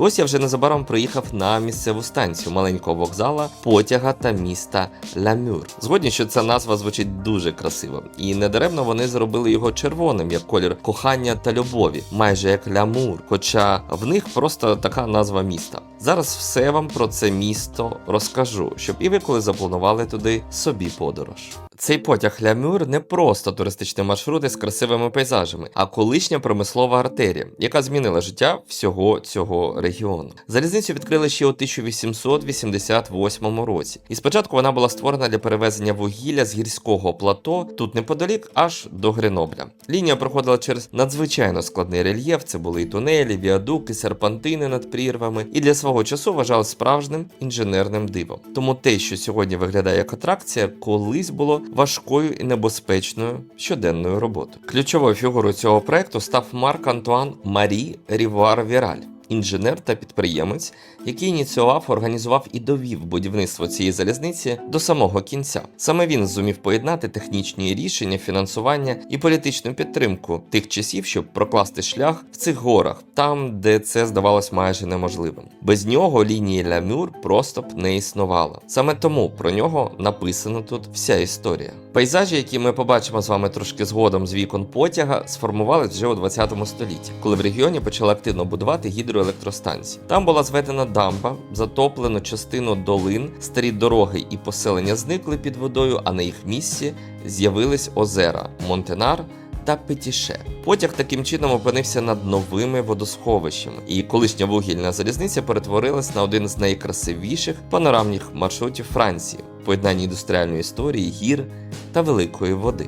Ось я вже незабаром приїхав на місцеву станцію маленького вокзала, потяга та міста Ламюр. Згодні, що ця назва звучить дуже красиво, і недаремно вони зробили його червоним як колір кохання та любові, майже як лямур. Хоча в них просто така назва міста. Зараз все вам про це місто розкажу, щоб і ви коли запланували туди собі подорож. Цей потяг Лямюр не просто туристичний маршрут із красивими пейзажами, а колишня промислова артерія, яка змінила життя всього цього регіону. Залізницю відкрили ще у 1888 році, і спочатку вона була створена для перевезення вугілля з гірського плато тут неподалік аж до Гренобля. Лінія проходила через надзвичайно складний рельєф. Це були і тунелі, віадуки, серпантини над прірвами, і для свого часу вважали справжнім інженерним дивом. Тому те, що сьогодні виглядає як атракція, колись було важкою і небезпечною щоденною роботою. Ключовою фігурою цього проекту став Марк Антуан Марі Рівуар Віраль. Інженер та підприємець, який ініціював, організував і довів будівництво цієї залізниці до самого кінця. Саме він зумів поєднати технічні рішення, фінансування і політичну підтримку тих часів, щоб прокласти шлях в цих горах, там, де це здавалось майже неможливим. Без нього лінії Лямюр просто б не існувало. Саме тому про нього написано тут вся історія. Пейзажі, які ми побачимо з вами трошки згодом з вікон потяга, сформувались вже у 20 столітті, коли в регіоні почали активно будувати гідроелектростанції. Там була зведена дамба, затоплено частину долин, старі дороги і поселення зникли під водою, а на їх місці з'явились озера Монтенар та Петіше. Потяг таким чином опинився над новими водосховищами, і колишня вугільна залізниця перетворилась на один з найкрасивіших панорамних маршрутів Франції, поєднання індустріальної історії, гір та великої води.